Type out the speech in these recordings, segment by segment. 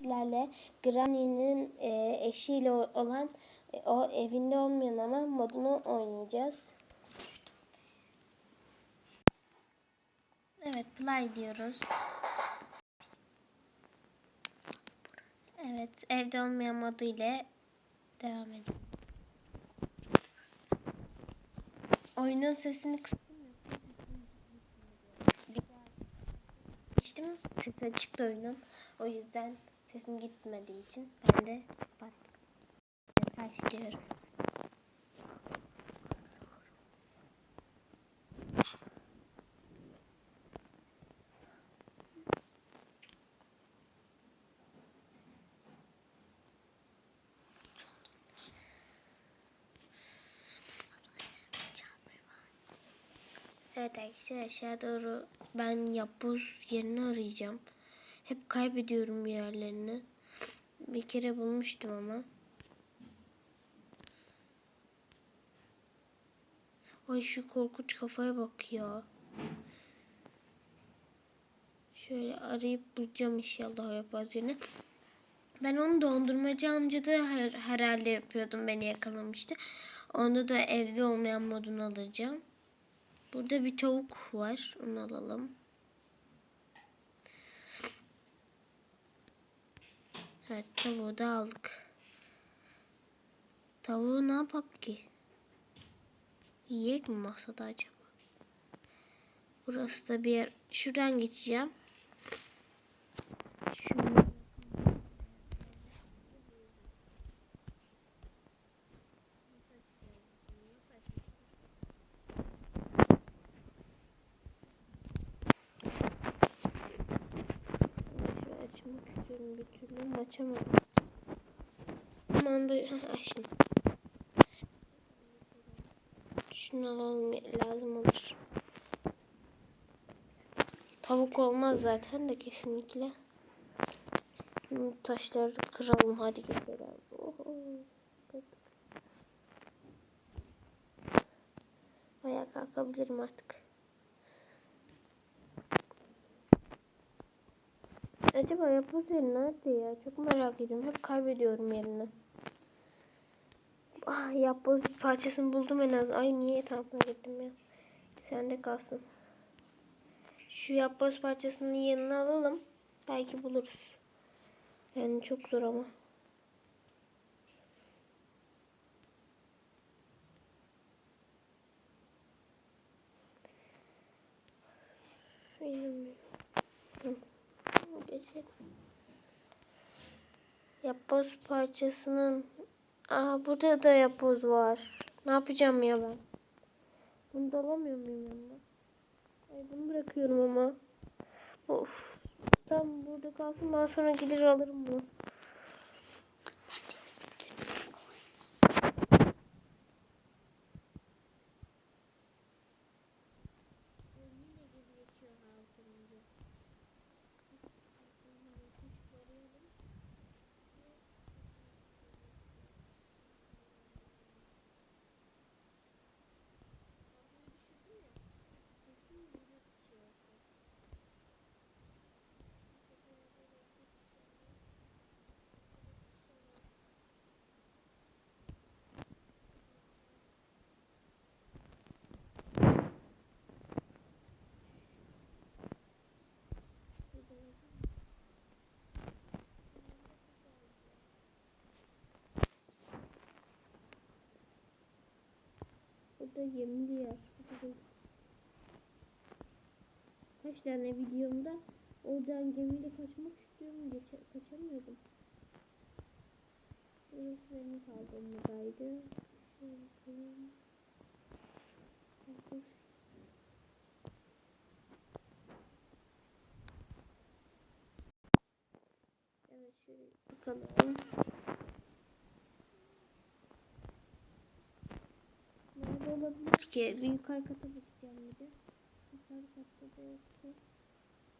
sizlerle Granny'nin e, eşiyle olan e, o evinde olmayan ama modunu oynayacağız. Evet play diyoruz. Evet evde olmayan modu ile devam edelim. Oyunun sesini kıstım. Geçtim. Sesi açıktı oyunun. O yüzden sesim gitmediği için ben de. Başlıyorum. Evet arkadaşlar aşağı doğru ben yapboz yerini arayacağım. Hep kaybediyorum yerlerini. Bir kere bulmuştum ama. Ay şu korkunç kafaya bak ya. Şöyle arayıp bulacağım inşallah o yerini. Ben onu dondurmacı amcada her, herhalde yapıyordum. Beni yakalamıştı. Onu da evde olmayan modunu alacağım. Burada bir tavuk var. Onu alalım. Evet tavuğu da aldık. Tavuğu ne yapak ki? Yiyek mi masada acaba? Burası da bir yer. Şuradan geçeceğim. Şunu Şöyle açmak istiyorum bir açamadım. Aman da açtım. Şunu alalım lazım olur. Tavuk olmaz zaten de kesinlikle. Şimdi taşları kıralım hadi gidelim. Oho. Ayağa kalkabilirim artık. Acaba yapboz yeri nerede ya? Çok merak ediyorum. Hep kaybediyorum yerini. Ah yapboz parçasını buldum en az. Ay niye tampona gittim ya. Sende kalsın. Şu yapboz parçasının yanına alalım. Belki buluruz. Yani çok zor ama. Benim geçelim. Yapboz parçasının Aa burada da yapboz var. Ne yapacağım ya ben? Bunu da alamıyor muyum yanına? Ay bunu bırakıyorum ama. Of. Tam burada kalsın ben sonra gelir alırım bunu. Burada gemili yer. Kaç tane videomda oradan gemiyle kaçmak istiyorum. Geçe, kaçamıyorum. Burası benim kaldığım odaydı. Evet şöyle bakalım. Nerede olabilir ki? Bir yukarı kata bakacağım bir de. Yukarı katta da yoksa.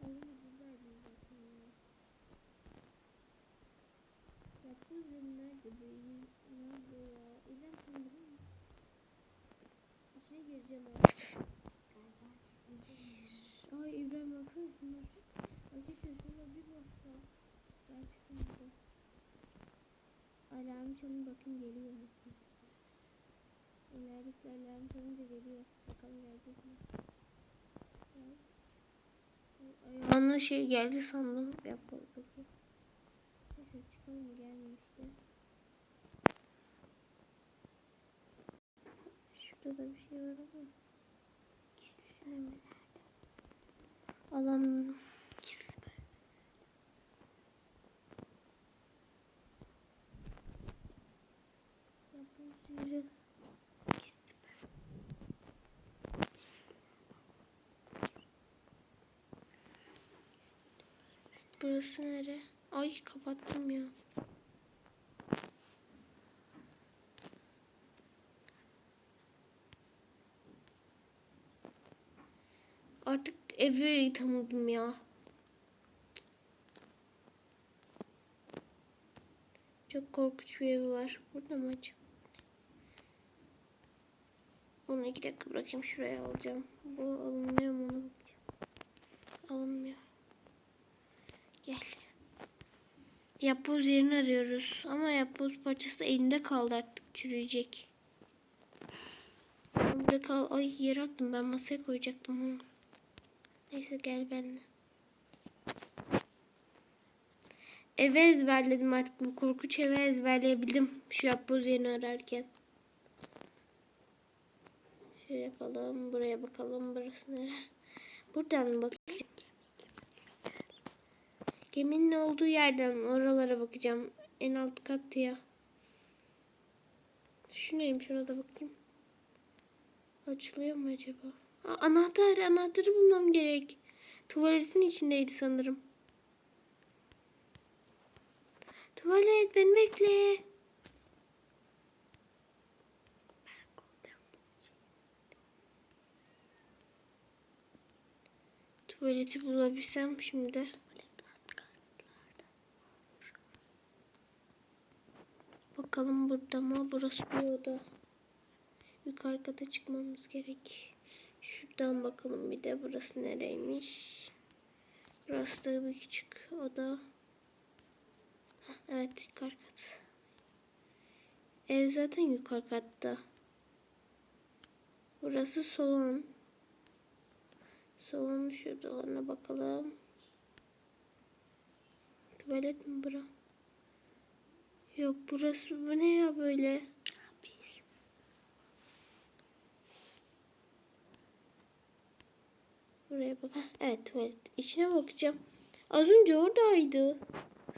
Allah'ım buradaydım zaten ya. Yapboz benim nerede benim? Nerede ya? İrem musun? İçine gireceğim artık. Ay İbrahim baksana şunlar. Arkadaşlar şuna bir bassa. Gerçekten alarm çalın bakın geliyor İlerideki alarm çalınca geliyor. Bakalım gelecek mi? Ayağına şey geldi sandım. Yapmadı peki. Neyse çıkalım gelmemişti. Şurada da bir şey var ama. Alamıyorum. Burası nere? Ay kapattım ya. Artık evi tanıdım ya. Çok korkunç bir evi var. Burada mı acaba? Bunu iki dakika bırakayım şuraya alacağım. Bu alınmıyor mu. Alınmıyor. Gel. Yapboz yerini arıyoruz. Ama yapboz parçası elinde kaldı artık çürüyecek. Burada kal. Ay yere attım ben masaya koyacaktım onu. Neyse gel benimle. Eve ezberledim artık bu korkunç eve ezberleyebildim. Şu yapboz yerini ararken. Şöyle yapalım. Buraya bakalım. Burası nere? Buradan bakacağım? Geminin olduğu yerden oralara bakacağım. En alt kat ya. Şu neymiş şuna da bakayım. Açılıyor mu acaba? Aa, anahtar. Anahtarı bulmam gerek. Tuvaletin içindeydi sanırım. Tuvalet beni bekle. Tuvaleti bulabilsem şimdi. Bakalım burada mı? Burası bir oda. Yukarı kata çıkmamız gerek. Şuradan bakalım bir de burası nereymiş. Burası da bir küçük oda. Evet yukarı kat. Ev zaten yukarı katta. Burası salon. Salonun şuradalarına bakalım. Tuvalet mi bura? Yok burası bu ne ya böyle? Buraya bak. Evet tuvalet. İçine bakacağım. Az önce oradaydı.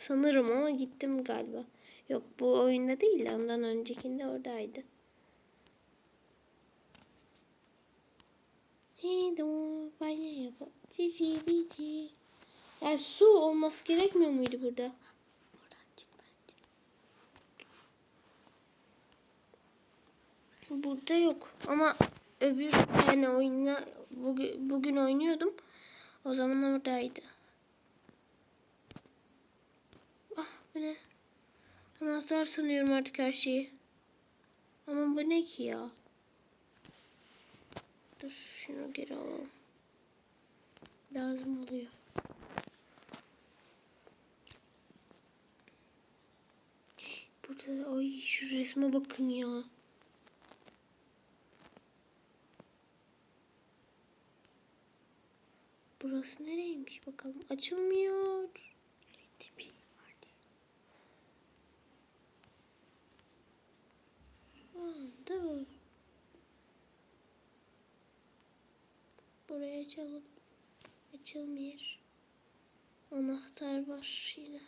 Sanırım ama gittim galiba. Yok bu oyunda değil ondan öncekinde oradaydı. Ya su olması gerekmiyor muydu burada? Burada yok ama öbür tane oyuna bugün, bugün oynuyordum. O zaman oradaydı. Ah bu ne? Anahtar sanıyorum artık her şeyi. Ama bu ne ki ya? Dur şunu geri alalım. Lazım oluyor. Burada ay şu resme bakın ya. Burası nereymiş bakalım. Açılmıyor. Aa, dur. Buraya açalım. Açılmıyor. Anahtar var yine.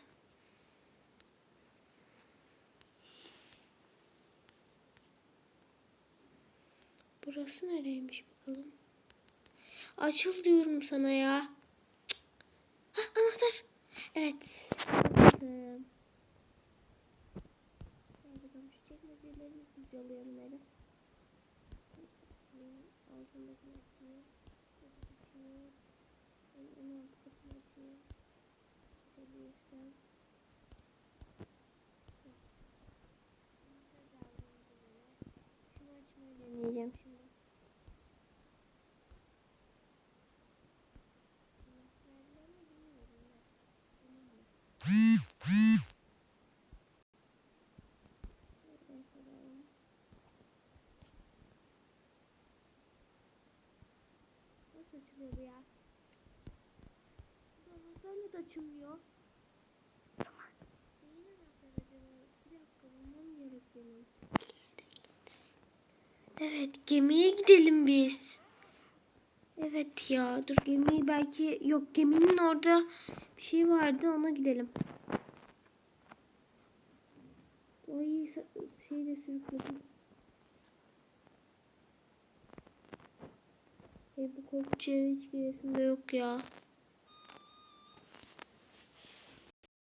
Burası nereymiş bakalım. Açıl diyorum sana ya. Cık. Hah, anahtar. Evet. Bakalım. Gel açılıyor ya. Böyle de açılmıyor. Tamam. Neyi yapar acaba? Bir dakika bulmam gerek. Evet gemiye gidelim biz. Evet ya dur gemiyi belki yok geminin orada bir şey vardı ona gidelim. Ay şeyi de sürükledim. Ay bu korkunç yere hiç giresim de yok ya.